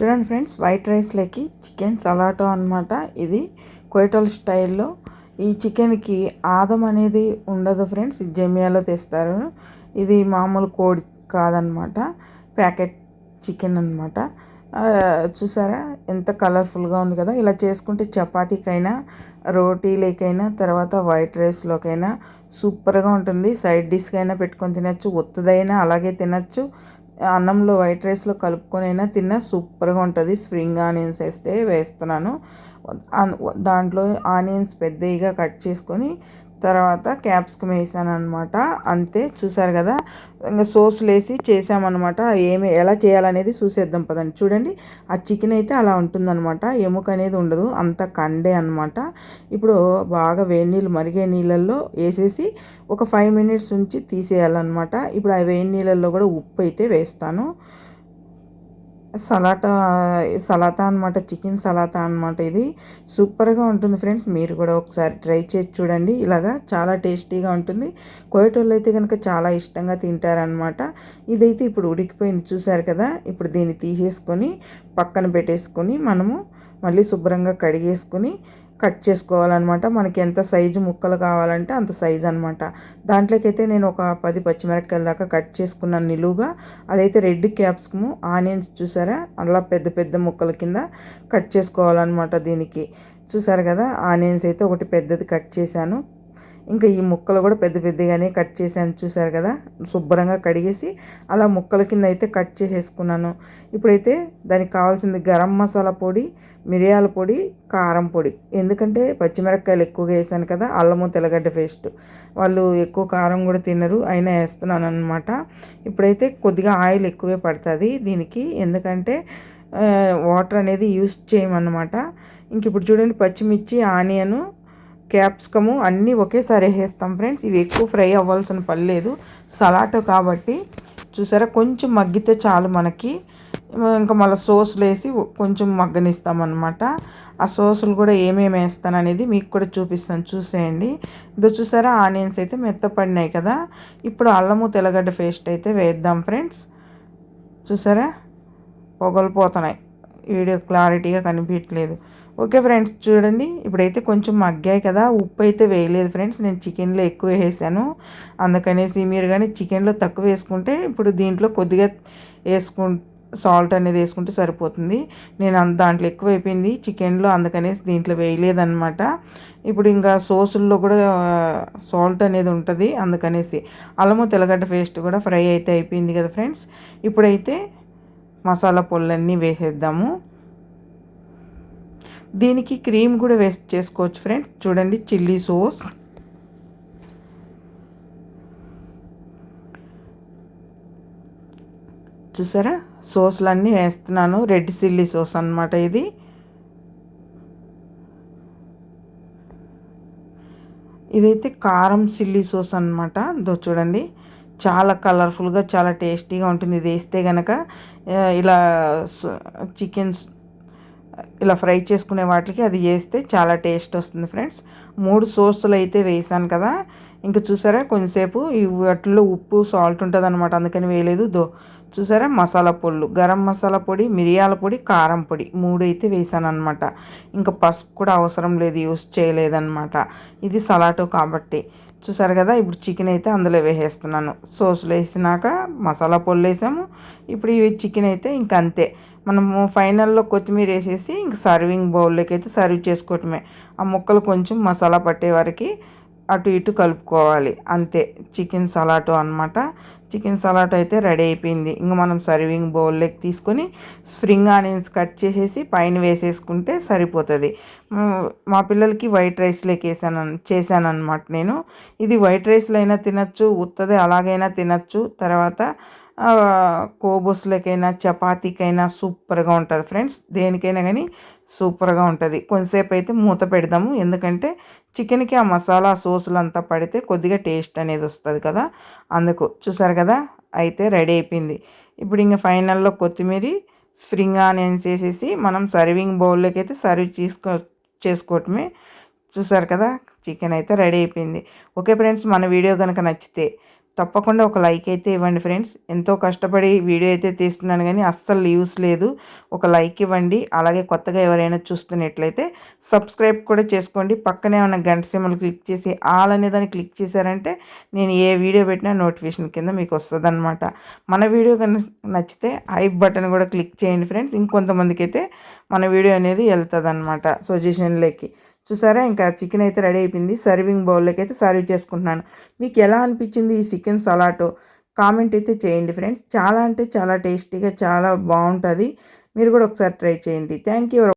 చూడండి friends white రైస్లోకి chicken సలాటో అనమాట ఇది కోయటల్ స్టైల్లో ఈ చికెన్కి ఆదం అనేది ఉండదు ఫ్రెండ్స్ జమియాలో తెస్తారు. ఇది మామూలు కోడి కాదనమాట ప్యాకెట్ చికెన్ అనమాట చూసారా? ఎంత కలర్ఫుల్గా ఉంది కదా. ఇలా చేసుకుంటే చపాతీకైనా రోటీలకైనా తర్వాత వైట్ రైస్లోకైనా సూపర్గా ఉంటుంది. సైడ్ డిష్కైనా పెట్టుకొని తినచ్చు ఒత్తుదైనా అలాగే తినచ్చు. అన్నంలో వైట్ రైస్లో కలుపుకొని అయినా తిన్నా సూపర్గా ఉంటుంది. స్ప్రింగ్ ఆనియన్స్ వేస్తే వేస్తున్నాను. దాంట్లో ఆనియన్స్ పెద్దగా కట్ చేసుకొని తర్వాత క్యాప్సికమ్ వేసాను అనమాట అంతే చూసారు కదా? ఇంకా సోసులు వేసి చేసామన్నమాట. ఏమి ఎలా చేయాలనేది చూసేద్దాం పదండి. చూడండి ఆ చికెన్ అయితే అలా ఉంటుందన్నమాట. ఎముక అనేది ఉండదు అంత కండే అనమాట ఇప్పుడు బాగా వేడి నీళ్ళు మరిగే నీళ్ళల్లో వేసేసి ఒక ఫైవ్ మినిట్స్ ఉంచి తీసేయాలన్నమాట. ఇప్పుడు ఆ వేడి నీళ్ళల్లో కూడా ఉప్పు అయితే వేస్తాను. సలాటా సలాతా అనమాట చికెన్ సలాతా అనమాట ఇది. సూపర్గా ఉంటుంది ఫ్రెండ్స్. మీరు కూడా ఒకసారి ట్రై చేసి చూడండి. ఇలాగా చాలా టేస్టీగా ఉంటుంది. కోయటోళ్ళు అయితే కనుక చాలా ఇష్టంగా తింటారనమాట ఇదైతే ఇప్పుడు ఉడికిపోయింది చూసారు కదా. ఇప్పుడు దీన్ని తీసేసుకొని పక్కన పెట్టేసుకొని మనము మళ్ళీ శుభ్రంగా కడిగేసుకొని కట్ చేసుకోవాలన్నమాట. మనకి ఎంత సైజు ముక్కలు కావాలంటే అంత సైజు అనమాట దాంట్లోకైతే నేను ఒక పది పచ్చిమిరపకాయల దాకా కట్ చేసుకున్నాను నిలువుగా. అదైతే రెడ్ క్యాప్సికము ఆనియన్స్ చూసారా? అలా పెద్ద పెద్ద ముక్కల కింద కట్ చేసుకోవాలన్నమాట దీనికి. చూసారు కదా? ఆనియన్స్ అయితే ఒకటి పెద్దది కట్ చేశాను. ఇంకా ఈ ముక్కలు కూడా పెద్ద పెద్దగానే కట్ చేశాను చూసారు కదా? శుభ్రంగా కడిగేసి అలా ముక్కల కింద అయితే కట్ చేసేసుకున్నాను. ఇప్పుడైతే దానికి కావాల్సింది గరం మసాలా పొడి మిరియాల పొడి కారం పొడి. ఎందుకంటే పచ్చిమిరపకాయలు ఎక్కువగా వేసాను కదా అల్లము తెల్లగడ్డ పేస్ట్. వాళ్ళు ఎక్కువ కారం కూడా తినరు అయినా వేస్తున్నాను అనమాట ఇప్పుడైతే కొద్దిగా ఆయిల్ ఎక్కువే పడుతుంది దీనికి. ఎందుకంటే వాటర్ అనేది యూస్ చేయమన్నమాట. ఇంక ఇప్పుడు చూడండి పచ్చిమిర్చి ఆనియను క్యాప్సికము అన్నీ ఒకేసారి వేసేస్తాం ఫ్రెండ్స్. ఇవి ఎక్కువ ఫ్రై అవ్వాల్సిన పని లేదు. సలాటో కాబట్టి చూసారా? కొంచెం మగ్గితే చాలు మనకి. ఇంకా మళ్ళీ సోసులు వేసి కొంచెం మగ్గనిస్తామన్నమాట. ఆ సోసులు కూడా ఏమేమి వేస్తాను అనేది మీకు కూడా చూపిస్తాను. చూసేయండి. ఇదో చూసారా? ఆనియన్స్ అయితే మెత్తపడినాయి కదా. ఇప్పుడు అల్లము తెల్లగడ్డ పేస్ట్ అయితే వేద్దాం ఫ్రెండ్స్. చూసారా? పొగలు పోతున్నాయి. వీడియో క్లారిటీగా కనిపించట్లేదు. ఓకే ఫ్రెండ్స్ చూడండి. ఇప్పుడైతే కొంచెం మగ్గాయి కదా. ఉప్పు అయితే వేయలేదు ఫ్రెండ్స్. నేను చికెన్లో ఎక్కువ వేసాను. అందుకనేసి మీరు కానీ చికెన్లో తక్కువ వేసుకుంటే ఇప్పుడు దీంట్లో కొద్దిగా వేసుకు సాల్ట్ అనేది వేసుకుంటే సరిపోతుంది. నేను దాంట్లో ఎక్కువ అయిపోయింది చికెన్లో అందుకనేసి దీంట్లో వేయలేదన్నమాట. ఇప్పుడు ఇంకా సోసుల్లో కూడా సాల్ట్ అనేది ఉంటుంది. అందుకనేసి అల్లము తెల్లగడ్డ పేస్ట్ కూడా ఫ్రై అయితే అయిపోయింది కదా ఫ్రెండ్స్. ఇప్పుడైతే మసాలా పొల్లన్నీ వేసేద్దాము. దీనికి క్రీమ్ కూడా వేస్ట్ చేసుకోవచ్చు ఫ్రెండ్స్ చూడండి చిల్లీ సోస్. చూసారా? సోస్లన్నీ వేస్తున్నాను. రెడ్ చిల్లీ సోస్ అనమాట ఇది. ఇదైతే కారం చిల్లీ సోస్ అనమాట దో చూడండి. చాలా కలర్ఫుల్గా చాలా టేస్టీగా ఉంటుంది. ఇది వేస్తే కనుక ఇలా చికెన్స్ ఇలా ఫ్రై చేసుకునే వాటికి అది వేస్తే చాలా టేస్ట్ వస్తుంది ఫ్రెండ్స్. మూడు సోర్సులు అయితే వేసాను కదా. ఇంకా చూసారా కొంచెంసేపు ఈ వాటిలో ఉప్పు సాల్ట్ ఉంటుంది అనమాట అందుకని వేయలేదు. దో చూసారా మసాలా పొళ్ళు గరం మసాలా పొడి మిరియాల పొడి కారం పొడి మూడు అయితే వేసాను అనమాట ఇంకా పసుపు కూడా అవసరం లేదు యూస్ చేయలేదన్నమాట. ఇది సలాటో కాబట్టి. చూసారు కదా ఇప్పుడు చికెన్ అయితే అందులో వేసేస్తున్నాను. సోసులు వేసినాక మసాలా పొళ్ళు వేసాము. ఇప్పుడు ఇవి చికెన్ అయితే ఇంక అంతే. మనము ఫైనల్లో కొత్తిమీర వేసేసి ఇంక సర్వింగ్ బౌల్లోకి అయితే సర్వ్ చేసుకోవటమే. ఆ ముక్కలు కొంచెం మసాలా పట్టే వరకు అటు ఇటు కలుపుకోవాలి. అంతే. చికెన్ సలాటు అనమాట చికెన్ సలాడ్ అయితే రెడీ అయిపోయింది. ఇంకా మనం సర్వింగ్ బౌల్లోకి తీసుకొని స్ప్రింగ్ ఆనియన్స్ కట్ చేసేసి పైన వేసేసుకుంటే సరిపోతుంది. మా పిల్లలకి వైట్ రైస్లోకి వేసాను చేశాను నేను. ఇది వైట్ రైస్లో అయినా తినచ్చు ఉత్తది అలాగైనా తినచ్చు. తర్వాత కోబోస్లకైనా చపాతీకైనా సూపర్గా ఉంటుంది ఫ్రెండ్స్. దేనికైనా కానీ సూపర్గా ఉంటుంది. కొంతసేపు అయితే మూత పెడదాము. ఎందుకంటే చికెన్కి ఆ మసాలా సోసులు అంతా పడితే కొద్దిగా టేస్ట్ అనేది వస్తుంది కదా? అందుకు చూసారు కదా? అయితే రెడీ అయిపోయింది. ఇప్పుడు ఇంకా ఫైనల్లో కొత్తిమీర స్ప్రింగ్ ఆనియన్స్ వేసేసి మనం సర్వింగ్ బౌల్లోకి అయితే సర్వ్ చేసుకో చేసుకోవటమే. చూసారు కదా? చికెన్ అయితే రెడీ అయిపోయింది. ఓకే ఫ్రెండ్స్ మన వీడియో కనుక నచ్చితే తప్పకుండా ఒక లైక్ అయితే ఇవ్వండి ఫ్రెండ్స్. ఎంతో కష్టపడి వీడియో అయితే తీస్తున్నాను కానీ అస్సలు లీవ్స్ లేదు. ఒక లైక్ ఇవ్వండి. అలాగే కొత్తగా ఎవరైనా చూస్తున్నట్లయితే సబ్స్క్రైబ్ కూడా చేసుకోండి. పక్కనే ఉన్న గంట సిమ్మలు క్లిక్ చేసి ఆల్ అనే దాన్ని క్లిక్ చేశారంటే నేను ఏ వీడియో పెట్టినా నోటిఫికేషన్ కింద మీకు వస్తుంది మన వీడియో కనుక నచ్చితే ఐ బటన్ కూడా క్లిక్ చేయండి ఫ్రెండ్స్. ఇంకొంతమందికి అయితే మన వీడియో అనేది వెళ్తుంది అనమాట సజెషన్లోకి చూసారా? ఇంకా చికెన్ అయితే రెడీ అయిపోయింది. సర్వింగ్ బౌల్లోకి అయితే సర్వ్ చేసుకుంటున్నాను. మీకు ఎలా అనిపించింది ఈ చికెన్ సలాటో? కామెంట్ అయితే చేయండి ఫ్రెండ్స్. చాలా అంటే చాలా టేస్టీగా చాలా బాగుంటుంది. మీరు కూడా ఒకసారి ట్రై చేయండి. Thank you.